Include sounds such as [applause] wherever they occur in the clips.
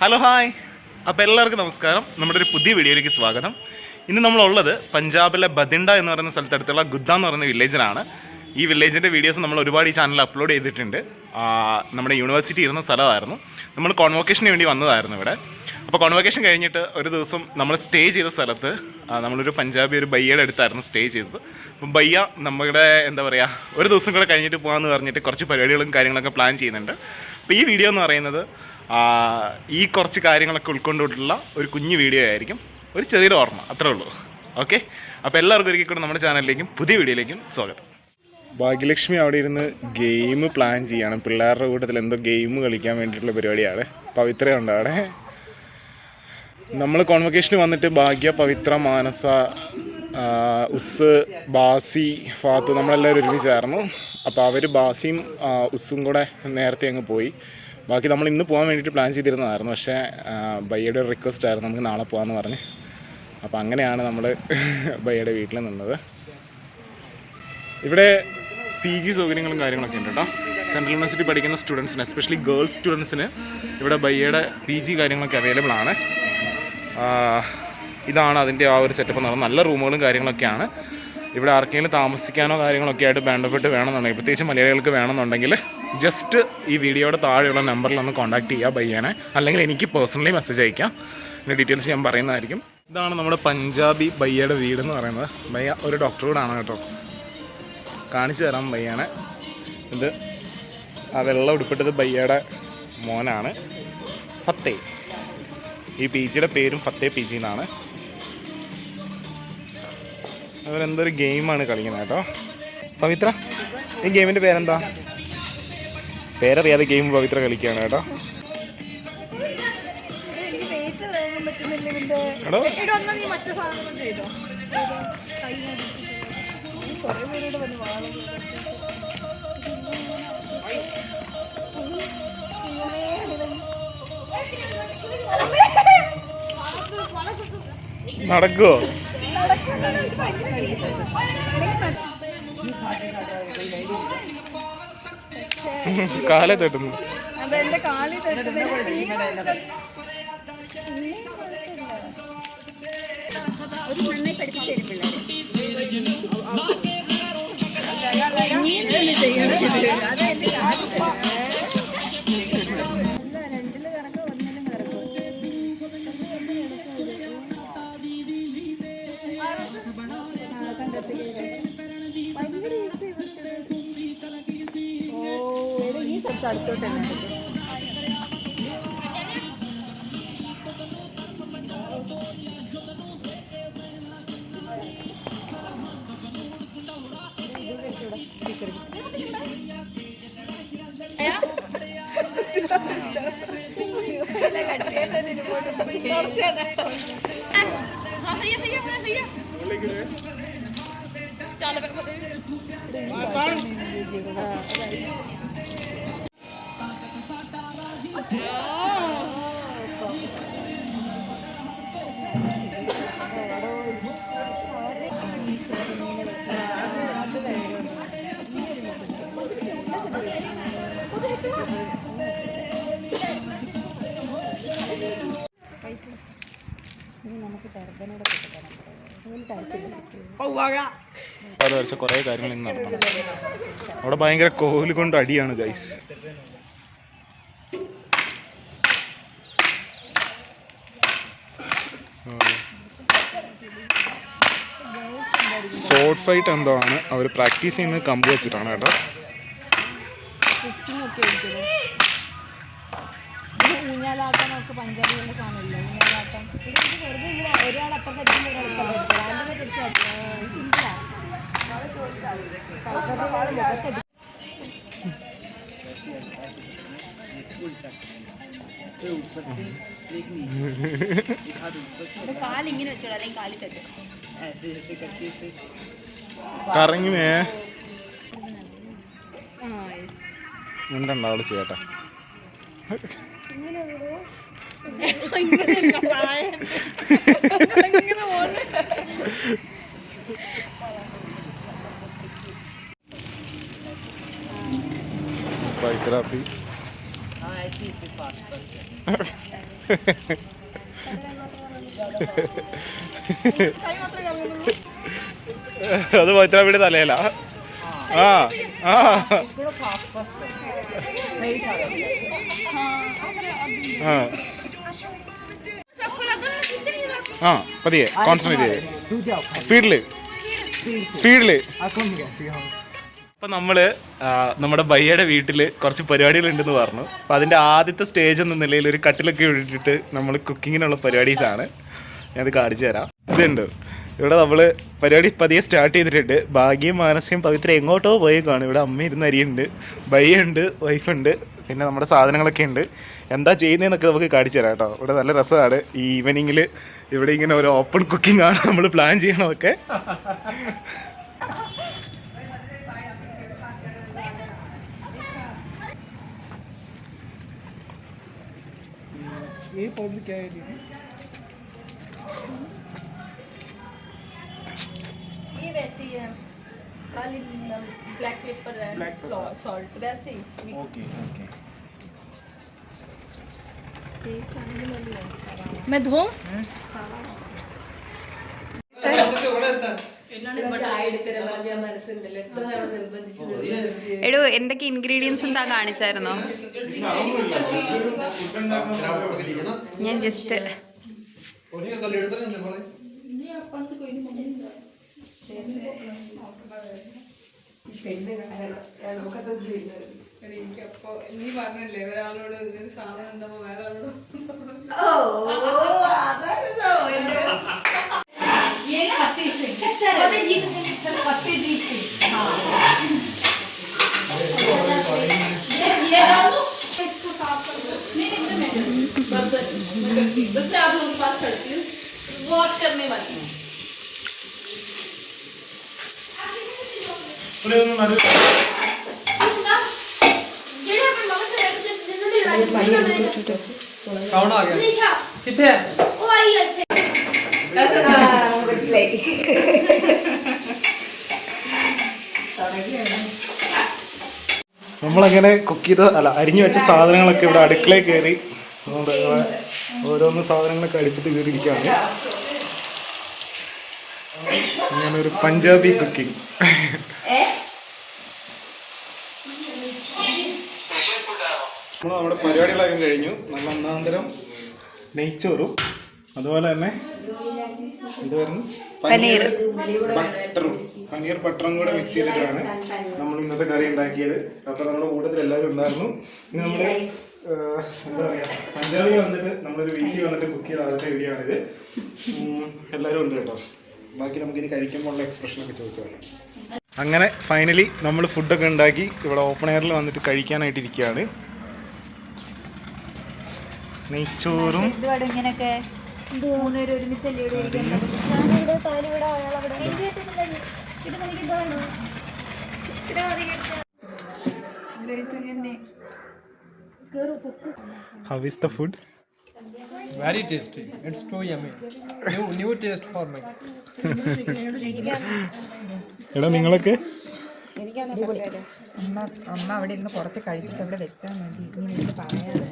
Hello hi അപ്പോൾ എല്ലാവർക്കും നമസ്കാരം. നമ്മുടെ ഒരു പുതിയ വീഡിയോയിലേക്ക് സ്വാഗതം. ഇന്ന് നമ്മളുള്ളത് പഞ്ചാബിലെ ബദിണ്ട എന്ന് പറയുന്ന സ്ഥലത്തടുത്തുള്ള ഗുദ്ദ എന്ന് പറയുന്ന വില്ലേജിലാണ്. ഈ വില്ലേജിന്റെ വീഡിയോസ് നമ്മൾ ഒരുപാട് ഈ ചാനലിൽ അപ്ലോഡ് ചെയ്തിട്ടുണ്ട്. നമ്മുടെ യൂണിവേഴ്സിറ്റി ഇരുന്ന സ്ഥലമായിരുന്നു. നമ്മൾ കോൺവൊക്കേഷന് വേണ്ടി വന്നതായിരുന്നു ഇവിടെ. അപ്പോൾ കോൺവൊക്കേഷൻ കഴിഞ്ഞിട്ട് ഒരു ദിവസം നമ്മൾ സ്റ്റേ ചെയ്ത സ്ഥലത്ത് നമ്മളൊരു പഞ്ചാബി ഒരു ബയ്യയുടെ അടുത്തായിരുന്നു സ്റ്റേ ചെയ്തത്. അപ്പം ബയ്യ നമ്മുടെ എന്താ പറയുക ഒരു ദിവസം കൂടെ കഴിഞ്ഞിട്ട് പോകാമെന്ന് പറഞ്ഞിട്ട് കുറച്ച് പരിപാടികളും കാര്യങ്ങളൊക്കെ പ്ലാൻ ചെയ്യുന്നുണ്ട്. അപ്പോൾ ഈ വീഡിയോ എന്ന് പറയുന്നത് ഈ കുറച്ച് കാര്യങ്ങളൊക്കെ ഉൾക്കൊണ്ടിട്ടുള്ള ഒരു കുഞ്ഞു വീഡിയോ ആയിരിക്കും. ഒരു ചെറിയൊരു ഓർമ്മ അത്രേ ഉള്ളൂ. ഓക്കെ? അപ്പോൾ എല്ലാവർക്കും ഒരിക്കൽ കൂടെ നമ്മുടെ ചാനലിലേക്കും പുതിയ വീഡിയോയിലേക്കും സ്വാഗതം. ഭാഗ്യലക്ഷ്മി അവിടെ ഇരുന്ന് ഗെയിം പ്ലാൻ ചെയ്യാണ്. പിള്ളേരുടെ കൂട്ടത്തിൽ എന്തോ ഗെയിം കളിക്കാൻ വേണ്ടിയിട്ടുള്ള പരിപാടിയാണ്. പവിത്രയുണ്ട് അവിടെ. നമ്മൾ കോൺവക്കേഷന് വന്നിട്ട് ഭാഗ്യ പവിത്ര മാനസ ഉസ് ബാസി ഫാത്തു നമ്മളെല്ലാവരും ഒരുമിച്ചായിരുന്നു അപ്പോൾ അവർ ബാസിയും ഉസ്സും കൂടെ നേരത്തെ അങ്ങ് പോയി. ബാക്കി നമ്മൾ ഇന്ന് പോകാൻ വേണ്ടിയിട്ട് പ്ലാൻ ചെയ്തിരുന്നതായിരുന്നു. പക്ഷേ ബയ്യയുടെ ഒരു റിക്വസ്റ്റ് ആയിരുന്നു നമുക്ക് നാളെ പോകാമെന്ന് പറഞ്ഞ്. അപ്പോൾ അങ്ങനെയാണ് നമ്മൾ [laughs] ബയ്യയുടെ വീട്ടിൽ നിന്നത്. ഇവിടെ പി ജി സൗകര്യങ്ങളും കാര്യങ്ങളൊക്കെ ഉണ്ട് കേട്ടോ. സെൻട്രൽ യൂണിവേഴ്സിറ്റി പഠിക്കുന്ന സ്റ്റുഡൻസിന് എസ്പെഷ്യലി ഗേൾസ് സ്റ്റുഡൻസിന് ഇവിടെ ബയ്യയുടെ പി ജി കാര്യങ്ങളൊക്കെ അവൈലബിൾ ആണ്. ഇതാണ് അതിന്റെ ആ ഒരു സെറ്റപ്പ് എന്ന് പറയുന്നത്. നല്ല റൂമുകളും കാര്യങ്ങളൊക്കെയാണ്. ഇവിടെ ആർക്കെങ്കിലും താമസിക്കാനോ കാര്യങ്ങളൊക്കെ ആയിട്ട് ബന്ധപ്പെട്ട് വേണമെന്നുണ്ടെങ്കിൽ പ്രത്യേകിച്ച് മലയാളികൾക്ക് വേണമെന്നുണ്ടെങ്കിൽ ജസ്റ്റ് ഈ വീഡിയോയുടെ താഴെയുള്ള നമ്പറിൽ ഒന്ന് കോൺടാക്ട് ചെയ്യുക ബയ്യാനെ. അല്ലെങ്കിൽ എനിക്ക് പേഴ്സണലി മെസ്സേജ് അയക്കാം. ഇതിന്റെ ഡീറ്റെയിൽസ് ഞാൻ പറയുന്നതായിരിക്കും. ഇതാണ് നമ്മുടെ പഞ്ചാബി ബയ്യയുടെ വീട് എന്ന് പറയുന്നത്. ബയ്യ ഒരു ഡോക്ടർ കൂടാണ് കേട്ടോ. കാണിച്ചു തരാം ബയ്യാനെ. ഇത് ആ വെള്ളം ഉടുപ്പിട്ടത് ബയ്യയുടെ മോനാണ്. ഫത്തേ. ഈ പി ജിയുടെ പേരും ഫത്തേ പി ജി എന്നാണ് അവരെന്തൊരു ഗെയിമാണ് കളിക്കുന്നത് കേട്ടോ. പവിത്ര ഈ ഗെയിമിന്റെ പേരെന്താ? പേരറിയാതെ ഗെയിം പവിത്ര കളിക്കുകയാണ് കേട്ടോ. എടോ. കാലെ തട്ടുന്നു അതെന്റെ കാലിൽ തട്ടുന്നത്. ഒരു മണ്ണെ പഠിപ്പിച്ചു തരും പിള്ളേര് ഈ കുറച്ച് അടുത്തോട്ട് തന്നെ അത് വരച്ച കുറേ കാര്യങ്ങൾ ഇന്ന് നടത്തണം അവിടെ ഭയങ്കര കോഹ്ലി കൊണ്ട് അടിയാണ് ഗൈസ് ഷോർട്ട് ഫൈറ്റ് എന്തോ ആണ് അവർ പ്രാക്ടീസ് ചെയ്യുന്നത് കമ്പ് വെച്ചിട്ടാണ് കേട്ടോ. ഊഞ്ഞാലാട്ടം ഒക്കെ പഞ്ചാബികളുടെ സാധനമില്ല ഊഞ്ഞാലാട്ടം ഇത് ഇത് വെറുതെ ഇങ്ങനെ ഒരാൾ കാലിങ്ങനെ വെച്ചോളൂ അല്ലെങ്കിൽ തട്ടും കറങ്ങിനേ. എന്തുണ്ട് അവിടെ ചെയ്യട്ടെ കറങ്ങുന്നുള്ളൂ അത് മൈത്രാപിയുടെ തലയില. ആ ആ. ആ. പതിയെ കോൺസെൻട്രേറ്റ് ചെയ്യേ സ്പീഡിൽ സ്പീഡിൽ അപ്പം നമ്മൾ നമ്മുടെ ബയ്യയുടെ വീട്ടിൽ കുറച്ച് പരിപാടികളുണ്ടെന്ന് പറഞ്ഞു. അപ്പം അതിന്റെ ആദ്യത്തെ സ്റ്റേജ് എന്ന നിലയിൽ ഒരു കട്ടിലൊക്കെ ഇട്ടിട്ട് നമ്മൾ കുക്കിങ്ങിനുള്ള പരിപാടീസാണ്. ഞാനത് കാണിച്ചു തരാം. ഇതുണ്ട്. ഇവിടെ നമ്മൾ പരിപാടി പതിയെ സ്റ്റാർട്ട് ചെയ്തിട്ടുണ്ട് ഭാഗ്യം മാനസ്യം പവിത്ര എങ്ങോട്ടോ പോയി കാണും ഇവിടെ അമ്മ ഇരുന്ന് അരിയുണ്ട് ബയ്യുണ്ട് വൈഫുണ്ട് പിന്നെ നമ്മുടെ സാധനങ്ങളൊക്കെ ഉണ്ട് എന്താ ചെയ്യുന്നതെന്നൊക്കെ നമുക്ക് കാണിച്ചു തരാം കേട്ടോ ഇവിടെ നല്ല രസമാണ് ഈ ഈവനിങ്ങിൽ ഇവിടെ ഇങ്ങനെ ഒരു ഓപ്പൺ കുക്കിംഗ് ആണ് നമ്മൾ പ്ലാൻ ചെയ്യണതൊക്കെ ये पाउडर क्या है दीदी ये वैसे ही है काली ब्लैक पेपर है Black pepper. सॉल्ट वैसे ही मिक्स ओके ओके मैं धो എടോ എന്തൊക്കെ ഇൻഗ്രീഡിയൻസ് എന്താ കാണിച്ചായിരുന്നോ ഞാൻ ജസ്റ്റ് എനിക്കപ്പോ നീ പറഞ്ഞല്ലേ ഒരാളോട് ഒരു സാധനം ഉണ്ടപ്പോ വേറെ ആളോട് बस आप लोगों के पास खड़ती हूँ वॉश करने वाली हूँ നമ്മളങ്ങനെ കുക്ക് ചെയ്ത അല്ല അരിഞ്ഞു വെച്ച സാധനങ്ങളൊക്കെ ഇവിടെ അടുക്കളയിൽ കയറി അതുകൊണ്ട് ഓരോന്ന് സാധനങ്ങളൊക്കെ അടുപ്പിട്ട് കയറിയിരിക്കുകയാണ്. ഒരു പഞ്ചാബി കുക്കിംഗ്. നമ്മൾ നമ്മുടെ പരിപാടികളൊക്കെ കഴിഞ്ഞു. നമ്മൾ ഒന്നാന്തരം നെയ്ച്ചോറും അതുപോലെ തന്നെ ഇതായിരുന്നു പനീർ. ബട്ടറും. പനീർ ബട്ടറും കൂടെ മിക്സ് ചെയ്തിട്ടാണ് നമ്മൾ ഇന്നത്തെ കറി ഉണ്ടാക്കിയത്. അപ്പോൾ നമ്മുടെ കൂട്ടത്തിൽ എല്ലാവരും ഉണ്ടായിരുന്നു. ഇനി നമ്മൾ എന്താ പറയുക പഞ്ചാബിൽ വന്നിട്ട് നമ്മളൊരു വീട്ടിൽ വന്നിട്ട് കുക്ക് ചെയ്ത ആദ്യത്തെ വീഡിയോ ആണിത്. എല്ലാവരും ഉണ്ട് കേട്ടോ. ബാക്കി നമുക്ക് നമുക്കിനി കഴിക്കുമ്പോൾ ഉള്ള എക്സ്പ്രഷനൊക്കെ ചോദിച്ചാൽ അങ്ങനെ ഫൈനലി നമ്മൾ ഫുഡൊക്കെ ഉണ്ടാക്കി ഇവിടെ ഓപ്പൺ എയറിൽ വന്നിട്ട് കഴിക്കാനായിട്ട് ഇരിക്കുകയാണ് നെയ്ച്ചോറും How is the food? Very tasty. It's too yummy. New new taste for me. [laughs] [laughs] [laughs] എടാ നിങ്ങളൊക്കെ? അമ്മ അമ്മ അവിടെ ഇരുന്ന് കുറച്ച് കഴിച്ചിട്ട് അവിടെ വെച്ചാൽ മതി. ഇങ്ങനെ എനിക്ക് പറയാതെ.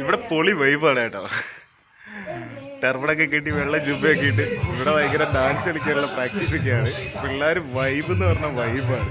ഇവിടെ പൊളി വൈബാണ് കേട്ടോ. ടെർബണൊക്കെ കെട്ടി വെള്ള ജുബയൊക്കെ ഇട്ട് ഇവിടെ ഭയങ്കര ഡാൻസ് കളിക്കാനുള്ള പ്രാക്ടീസ് ഒക്കെയാണ്. പിള്ളേർ വൈബ് എന്ന് പറഞ്ഞ വൈബാണ്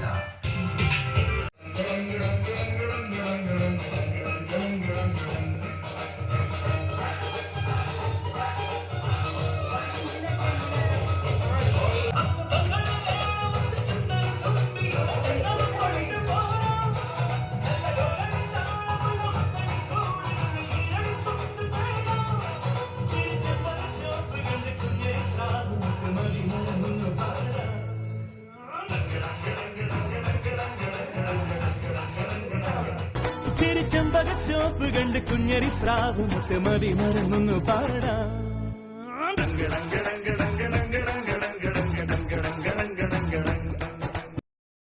ചെമ്പകച്ചോപ്പ് കണ്ട് കുഞ്ഞരി പ്രാവ് മുട്ട് മതി പാടാം.